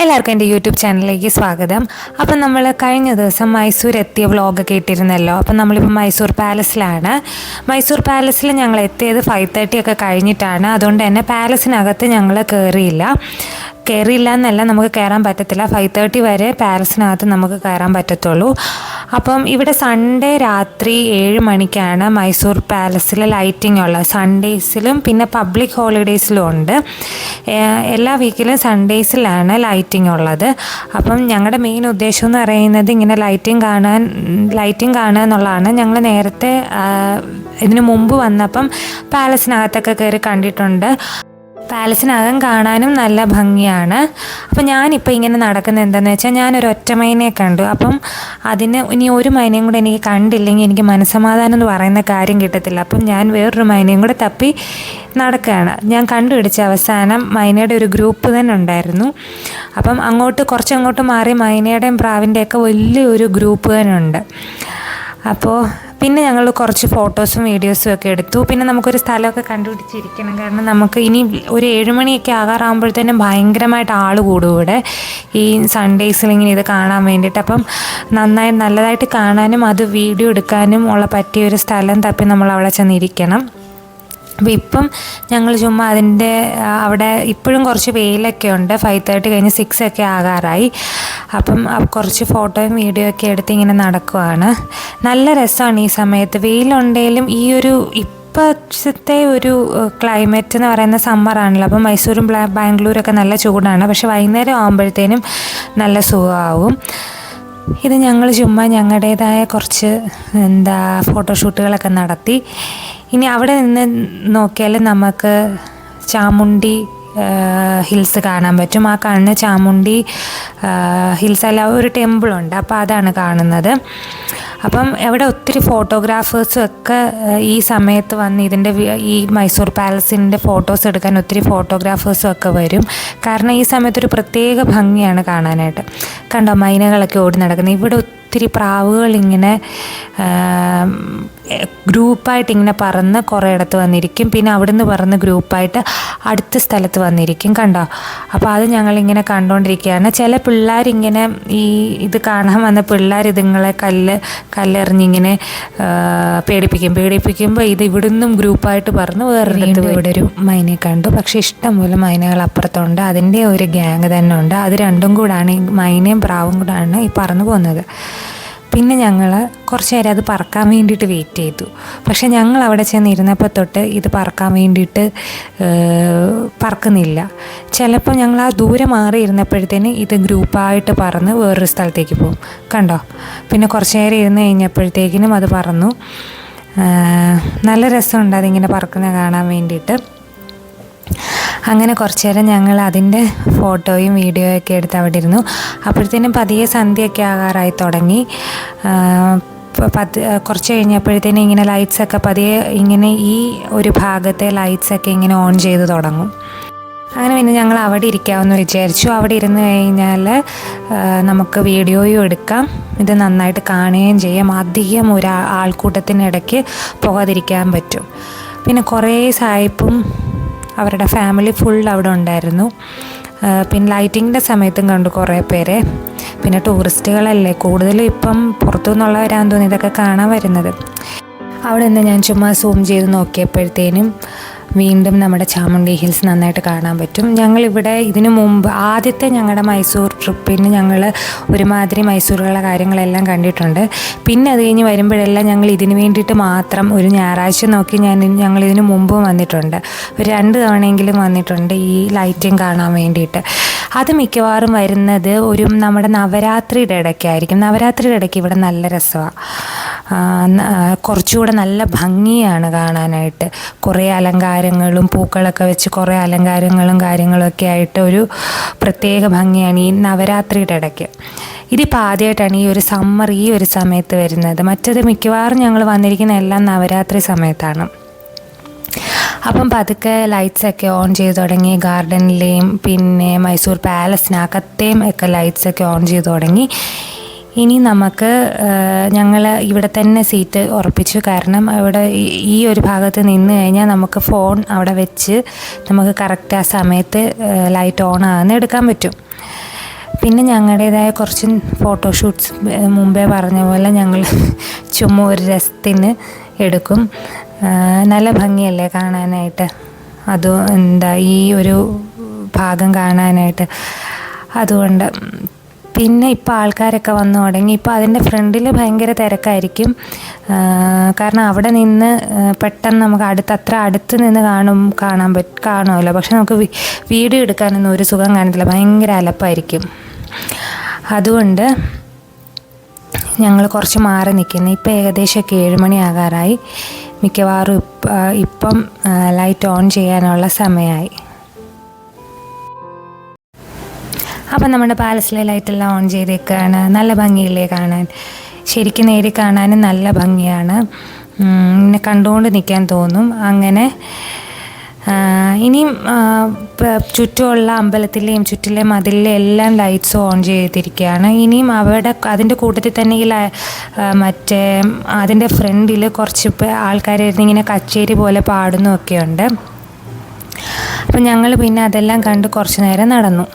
എല്ലാവർക്കും എന്റെ യൂട്യൂബ് ചാനലിലേക്ക് സ്വാഗതം. അപ്പം നമ്മൾ കഴിഞ്ഞ ദിവസം മൈസൂർ എത്തിയ വ്ളോഗൊക്കെ ഇട്ടിരുന്നല്ലോ. അപ്പം നമ്മളിപ്പോൾ മൈസൂർ പാലസിലാണ്. മൈസൂർ പാലസിൽ ഞങ്ങൾ എത്തിയത് ഫൈവ് തേർട്ടി ഒക്കെ കഴിഞ്ഞിട്ടാണ്. അതുകൊണ്ട് തന്നെ പാലസിനകത്ത് ഞങ്ങൾ കയറിയില്ല കയറിയില്ല എന്നല്ല നമുക്ക് കയറാൻ പറ്റത്തില്ല. ഫൈവ് തേർട്ടി വരെ പാലസിനകത്ത് നമുക്ക് കയറാൻ പറ്റത്തുള്ളൂ. അപ്പം ഇവിടെ സൺഡേ രാത്രി ഏഴ് മണിക്കാണ് മൈസൂർ പാലസിലെ ലൈറ്റിംഗ് ഉള്ളത്. സൺഡേസിലും പിന്നെ പബ്ലിക് ഹോളിഡേയ്സിലും ഉണ്ട്. എല്ലാ വീക്കിലും സൺഡേസിലാണ് ലൈറ്റിംഗ് ഉള്ളത്. അപ്പം ഞങ്ങളുടെ മെയിൻ ഉദ്ദേശം എന്ന് പറയുന്നത് ഇങ്ങനെ ലൈറ്റിംഗ് കാണാൻ ലൈറ്റിംഗ് കാണുക എന്നുള്ളതാണ്. ഞങ്ങൾ നേരത്തെ ഇതിനു മുമ്പ് വന്നപ്പം പാലസിനകത്തൊക്കെ കയറി കണ്ടിട്ടുണ്ട്. പാലസിനകം കാണാനും നല്ല ഭംഗിയാണ്. അപ്പം ഞാനിപ്പോൾ ഇങ്ങനെ നടക്കുന്നത് എന്താണെന്ന് വെച്ചാൽ ഞാനൊരു ഒറ്റ മൈനെ കണ്ടു. അപ്പം അതിന് ഇനി ഒരു മൈനയും കൂടെ എനിക്ക് കണ്ടില്ലെങ്കിൽ എനിക്ക് മനസ്സമാധാനം എന്ന് പറയുന്ന കാര്യം കിട്ടത്തില്ല. അപ്പം ഞാൻ വേറൊരു മൈനയും കൂടെ തപ്പി നടക്കുകയാണ്. ഞാൻ കണ്ടുപിടിച്ച അവസാനം മൈനയുടെ ഒരു ഗ്രൂപ്പ് തന്നെ ഉണ്ടായിരുന്നു. അപ്പം അങ്ങോട്ട് കുറച്ചങ്ങോട്ട് മാറി മൈനയുടെയും പ്രാവിന്റെയൊക്കെ വലിയൊരു ഗ്രൂപ്പ് തന്നെ ഉണ്ട്. അപ്പോൾ പിന്നെ ഞങ്ങൾ കുറച്ച് ഫോട്ടോസും വീഡിയോസും ഒക്കെ എടുത്തു. പിന്നെ നമുക്കൊരു സ്ഥലമൊക്കെ കണ്ടുപിടിച്ചിരിക്കണം. കാരണം നമുക്ക് ഇനി ഒരു ഏഴുമണിയൊക്കെ ആകാറാകുമ്പോഴത്തേനും ഭയങ്കരമായിട്ട് ആൾ കൂടും ഇവിടെ. ഈ സൺഡേസിൽ ഇങ്ങനെ ഇത് കാണാൻ വേണ്ടിയിട്ട്. അപ്പം നന്നായി നല്ലതായിട്ട് കാണാനും അത് വീഡിയോ എടുക്കാനും ഉള്ള പറ്റിയൊരു സ്ഥലം തപ്പി നമ്മൾ അവിടെ ചെന്നിരിക്കണം. അപ്പോൾ ഇപ്പം ഞങ്ങൾ ചുമ്മാ അതിന്റെ അവിടെ ഇപ്പോഴും കുറച്ച് വെയിലൊക്കെ ഉണ്ട്. ഫൈവ് തേർട്ടി കഴിഞ്ഞ് സിക്സ് ഒക്കെ ആകാറായി. അപ്പം കുറച്ച് ഫോട്ടോയും വീഡിയോ ഒക്കെ എടുത്ത് ഇങ്ങനെ നടക്കുവാണ്. നല്ല രസമാണ് ഈ സമയത്ത്. വെയിലുണ്ടെങ്കിലും ഈ ഒരു ഇപ്പോഴത്തെ ഒരു ക്ലൈമറ്റ് എന്ന് പറയുന്ന സമ്മറാണല്ലോ അപ്പം മൈസൂരും ബാംഗ്ലൂരൊക്കെ നല്ല ചൂടാണ്. പക്ഷെ വൈകുന്നേരം ആകുമ്പോഴത്തേനും നല്ല സുഖമാവും. ഇത് ഞങ്ങൾ ചുമ്മാ ഞങ്ങളുടേതായ കുറച്ച് എന്താ ഫോട്ടോഷൂട്ടുകളൊക്കെ നടത്തി. ഇനി അവിടെ നിന്ന് നോക്കിയാൽ നമുക്ക് ചാമുണ്ടി ഹിൽസ് കാണാൻ പറ്റും. ആ കാണുന്ന ചാമുണ്ടി ഹിൽസ് അല്ല ഒരു ടെമ്പിളുണ്ട് അപ്പോൾ അതാണ് കാണുന്നത്. അപ്പം അവിടെ ഒത്തിരി ഫോട്ടോഗ്രാഫേഴ്സും ഒക്കെ ഈ സമയത്ത് വന്ന് ഇതിന്റെ ഈ മൈസൂർ പാലസിന്റെ ഫോട്ടോസ് എടുക്കാൻ ഒത്തിരി ഫോട്ടോഗ്രാഫേഴ്സും ഒക്കെ വരും. കാരണം ഈ സമയത്ത് ഒരു പ്രത്യേക ഭംഗിയാണ് കാണാനായിട്ട്. കണ്ടോ മൈനകളൊക്കെ ഓടി നടക്കുന്നത്. ഇവിടെ ഒത്തിരി പ്രാവുകൾ ഇങ്ങനെ ഗ്രൂപ്പായിട്ട് ഇങ്ങനെ പറന്ന് കുറേ ഇടത്ത് വന്നിരിക്കും. പിന്നെ അവിടുന്ന് പറന്ന് ഗ്രൂപ്പായിട്ട് അടുത്ത സ്ഥലത്ത് വന്നിരിക്കും കണ്ടോ? അപ്പോൾ അത് ഞങ്ങളിങ്ങനെ കണ്ടുകൊണ്ടിരിക്കുകയാണ് ചില പിള്ളേരിങ്ങനെ ഈ ഇത് കാണാൻ വന്ന പിള്ളേർ ഇതുങ്ങളെ കല്ല് കല്ലെറിഞ്ഞിങ്ങനെ പേടിപ്പിക്കും. പേടിപ്പിക്കുമ്പോൾ ഇത് ഇവിടുന്നും ഗ്രൂപ്പായിട്ട് പറന്ന് വേറൊരിടത്ത് ഇവിടെ ഒരു മൈനയെ കണ്ടു. പക്ഷേ ഇഷ്ടംപോലെ മൈനകൾ അപ്പുറത്തുണ്ട്. അതിന്റെ ഒരു ഗ്യാങ് തന്നെ ഉണ്ട്. അത് രണ്ടും കൂടാണ്. ഈ മൈനയും പ്രാവും കൂടാണ് ഈ പറന്നു പോകുന്നത്. പിന്നെ ഞങ്ങൾ കുറച്ച് നേരം അത് പറക്കാൻ വേണ്ടിയിട്ട് വെയിറ്റ് ചെയ്തു. പക്ഷെ ഞങ്ങൾ അവിടെ ചെന്നിരുന്നപ്പോൾ തൊട്ട് ഇത് പറക്കാൻ വേണ്ടിയിട്ട് പറക്കുന്നില്ല. ചിലപ്പോൾ ഞങ്ങൾ ആ ദൂരെ മാറി ഇരുന്നപ്പോഴത്തേന് ഇത് ഗ്രൂപ്പായിട്ട് പറന്ന് വേറൊരു സ്ഥലത്തേക്ക് പോകും. കണ്ടോ? പിന്നെ കുറച്ച് നേരം ഇരുന്ന് കഴിഞ്ഞപ്പോഴത്തേക്കിനും അത് പറന്നു. നല്ല രസമുണ്ട് അതിങ്ങനെ പറക്കുന്ന കാണാൻ വേണ്ടിയിട്ട്. അങ്ങനെ കുറച്ചു നേരം ഞങ്ങൾ അതിന്റെ ഫോട്ടോയും വീഡിയോയും ഒക്കെ എടുത്ത് അവിടെ ഇരുന്നു. അപ്പോഴത്തേനും പതിയെ സന്ധ്യയൊക്കെ ആകാറായി തുടങ്ങി. പത്ത് കുറച്ച് കഴിഞ്ഞപ്പോഴത്തേനും ഇങ്ങനെ ലൈറ്റ്സൊക്കെ പതിയെ ഇങ്ങനെ ഈ ഒരു ഭാഗത്തെ ലൈറ്റ്സൊക്കെ ഇങ്ങനെ ഓൺ ചെയ്ത് തുടങ്ങും. അങ്ങനെ പിന്നെ ഞങ്ങൾ അവിടെ ഇരിക്കാമെന്ന് വിചാരിച്ചു. അവിടെ ഇരുന്ന് കഴിഞ്ഞാൽ നമുക്ക് വീഡിയോയും എടുക്കാം. ഇത് നന്നായിട്ട് കാണുകയും ചെയ്യാം. അധികം ഒരു ആൾക്കൂട്ടത്തിനിടയ്ക്ക് പോകാതിരിക്കാൻ പറ്റും. പിന്നെ കുറേ സായിപ്പും അവരുടെ ഫാമിലി ഫുൾ അവിടെ ഉണ്ടായിരുന്നു. പിന്നെ ലൈറ്റിങ്ങിന്റെ സമയത്തും കണ്ടു കുറേ പേരെ. പിന്നെ ടൂറിസ്റ്റുകളല്ലേ കൂടുതലും ഇപ്പം പുറത്തു നിന്നുള്ളവരാന്ന് തോന്നി ഇതൊക്കെ കാണാൻ വരുന്നത്. അവിടെ നിന്ന് ഞാൻ ചുമ്മാ സൂം ചെയ്ത് നോക്കിയപ്പോഴത്തേനും വീണ്ടും നമ്മുടെ ചാമുണ്ടി ഹിൽസ് നന്നായിട്ട് കാണാൻ പറ്റും. ഞങ്ങളിവിടെ ഇതിനു മുമ്പ് ആദ്യത്തെ ഞങ്ങളുടെ മൈസൂർ ട്രിപ്പിന് ഞങ്ങൾ ഒരുമാതിരി മൈസൂറുള്ള കാര്യങ്ങളെല്ലാം കണ്ടിട്ടുണ്ട്. പിന്നെ അത് കഴിഞ്ഞ് വരുമ്പോഴെല്ലാം ഞങ്ങൾ ഇതിന് വേണ്ടിയിട്ട് മാത്രം ഒരു ഞായറാഴ്ച നോക്കി ഞാൻ ഞങ്ങൾ ഇതിനു മുമ്പും വന്നിട്ടുണ്ട്. ഒരു രണ്ട് തവണയെങ്കിലും വന്നിട്ടുണ്ട് ഈ ലൈറ്റിംഗ് കാണാൻ വേണ്ടിയിട്ട്. അത് മിക്കവാറും വരുന്നത് ഒരു നമ്മുടെ നവരാത്രിയുടെ ഇടയ്ക്കായിരിക്കും. നവരാത്രിയുടെ ഇടയ്ക്ക് ഇവിടെ നല്ല രസമാണ് കുറച്ചുകൂടെ നല്ല ഭംഗിയാണ് കാണാനായിട്ട്. കുറേ അലങ്കാരങ്ങളും പൂക്കളൊക്കെ വെച്ച് കുറേ അലങ്കാരങ്ങളും കാര്യങ്ങളൊക്കെ ആയിട്ട് ഒരു പ്രത്യേക ഭംഗിയാണ് ഈ നവരാത്രിയുടെ ഇടയ്ക്ക്. ഇതിപ്പോൾ ആദ്യമായിട്ടാണ് ഈ ഒരു സമ്മർ ഈ ഒരു സമയത്ത് വരുന്നത്. മറ്റത് മിക്കവാറും ഞങ്ങൾ വന്നിരിക്കുന്ന എല്ലാം നവരാത്രി സമയത്താണ്. അപ്പം പതുക്കെ ലൈറ്റ്സൊക്കെ ഓൺ ചെയ്ത് തുടങ്ങി ഗാർഡനിലെയും പിന്നെ മൈസൂർ പാലസിനകത്തെയും ഒക്കെ ലൈറ്റ്സൊക്കെ ഓൺ ചെയ്ത് തുടങ്ങി. ഇനി നമുക്ക് ഞങ്ങൾ ഇവിടെ തന്നെ സീറ്റ് ഉറപ്പിച്ചു. കാരണം അവിടെ ഈ- ഒരു ഭാഗത്ത് നിന്ന് കഴിഞ്ഞാൽ നമുക്ക് ഫോൺ അവിടെ വെച്ച് നമുക്ക് കറക്റ്റ് ആ സമയത്ത് ലൈറ്റ് ഓൺ ആകുന്ന എടുക്കാൻ പറ്റും. പിന്നെ ഞങ്ങളുടേതായ കുറച്ച് ഫോട്ടോഷൂട്ട്സ് മുമ്പേ പറഞ്ഞ പോലെ ഞങ്ങൾ ചുമ്മാ ഒരു രസത്തിന് എടുക്കും. നല്ല ഭംഗിയല്ലേ കാണാനായിട്ട്? അത് എന്താ ഈ ഒരു ഭാഗം കാണാനായിട്ട്. അതുകൊണ്ട് പിന്നെ ഇപ്പോൾ ആൾക്കാരൊക്കെ വന്നു തുടങ്ങി. ഇപ്പോൾ അതിന്റെ ഫ്രണ്ടിൽ ഭയങ്കര തിരക്കായിരിക്കും. കാരണം അവിടെ നിന്ന് പെട്ടെന്ന് നമുക്ക് അടുത്ത് അത്ര അടുത്ത് നിന്ന് കാണും കാണാൻ പറ്റും കാണുമല്ലോ പക്ഷെ നമുക്ക് വീഡിയോ എടുക്കാനൊന്നും ഒരു സുഖം കാണത്തില്ല ഭയങ്കര അലപ്പായിരിക്കും. അതുകൊണ്ട് ഞങ്ങൾ കുറച്ച് മാറി നിൽക്കുന്നു ഇപ്പോൾ ഏകദേശമൊക്കെ ഏഴുമണി ആകാറായി. മിക്കവാറും ഇപ്പം ലൈറ്റ് ഓൺ ചെയ്യാനുള്ള സമയമായി അപ്പം നമ്മുടെ പാലസിലെ ലൈറ്റെല്ലാം ഓൺ ചെയ്തേക്കാണ് നല്ല ഭംഗിയില്ലേ കാണാൻ. ശരിക്കും നേരി കാണാനും നല്ല ഭംഗിയാണ്. ഇങ്ങനെ കണ്ടുകൊണ്ട് നിൽക്കാൻ തോന്നും. അങ്ങനെ ഇനിയും ചുറ്റുമുള്ള അമ്പലത്തിലെയും ചുറ്റിലെ മതിലിലെ എല്ലാം ലൈറ്റ്സ് ഓൺ ചെയ്തിരിക്കുകയാണ്. ഇനിയും അവിടെ അതിന്റെ കൂട്ടത്തിൽ തന്നെ ഈ മറ്റേ അതിന്റെ ഫ്രണ്ടിൽ കുറച്ച് ആൾക്കാർ ഇങ്ങനെ കച്ചേരി പോലെ പാടുന്നൊക്കെയുണ്ട്. അപ്പം ഞങ്ങൾ പിന്നെ അതെല്ലാം കണ്ട് കുറച്ച് നേരം നടന്നു.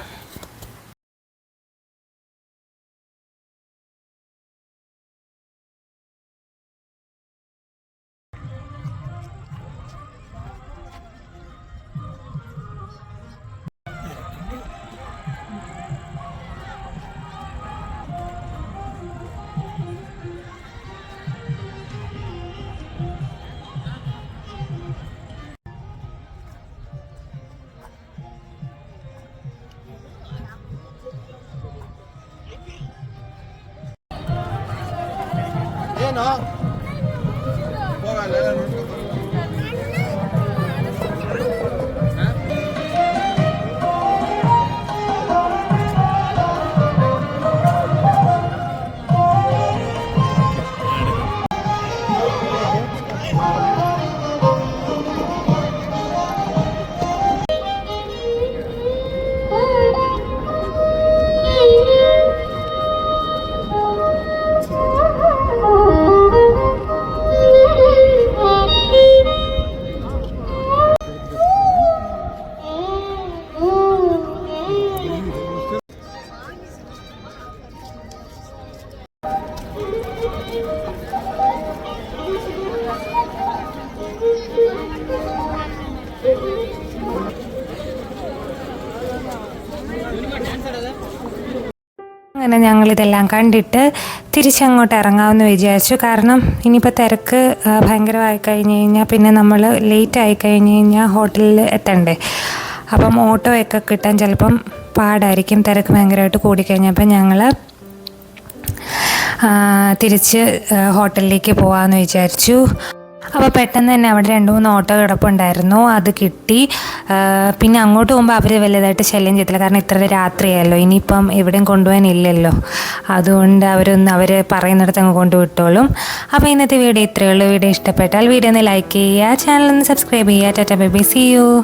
nó അങ്ങനെ ഞങ്ങളിതെല്ലാം കണ്ടിട്ട് തിരിച്ചങ്ങോട്ട് ഇറങ്ങാമെന്ന് വിചാരിച്ചു. കാരണം ഇനിയിപ്പോൾ തിരക്ക് ഭയങ്കരമായി കഴിഞ്ഞ് കഴിഞ്ഞാൽ പിന്നെ നമ്മൾ ലേറ്റ് ആയി കഴിഞ്ഞ് കഴിഞ്ഞാൽ ഹോട്ടലിൽ എത്തണ്ടേ? അപ്പം ഓട്ടോയൊക്കെ കിട്ടാൻ ചിലപ്പം പാടായിരിക്കും. തിരക്ക് ഭയങ്കരമായിട്ട് കൂടിക്കഴിഞ്ഞപ്പോൾ ഞങ്ങൾ തിരിച്ച് ഹോട്ടലിലേക്ക് പോകാമെന്ന് വിചാരിച്ചു. അപ്പോൾ പെട്ടെന്ന് തന്നെ അവിടെ രണ്ട് മൂന്ന് ഓട്ടോ കിടപ്പുണ്ടായിരുന്നു. അത് കിട്ടി. പിന്നെ അങ്ങോട്ട് പോകുമ്പോൾ അവർ വലുതായിട്ട് ശല്യം ചെയ്തില്ല. കാരണം ഇത്ര രാത്രിയായല്ലോ. ഇനിയിപ്പം എവിടെയും കൊണ്ടുപോകാനില്ലല്ലോ. അതുകൊണ്ട് അവരൊന്ന് അവർ പറയുന്നിടത്ത് അങ്ങ് കൊണ്ടുവിട്ടോളും. അപ്പോൾ ഇന്നത്തെ വീഡിയോ ഇത്രയേ ഉള്ളൂ. വീഡിയോ ഇഷ്ടപ്പെട്ടാൽ വീഡിയോ ഒന്ന് ലൈക്ക് ചെയ്യുക. ചാനൽ ഒന്ന് സബ്സ്ക്രൈബ് ചെയ്യുക. ടാറ്റ ബേബി. C U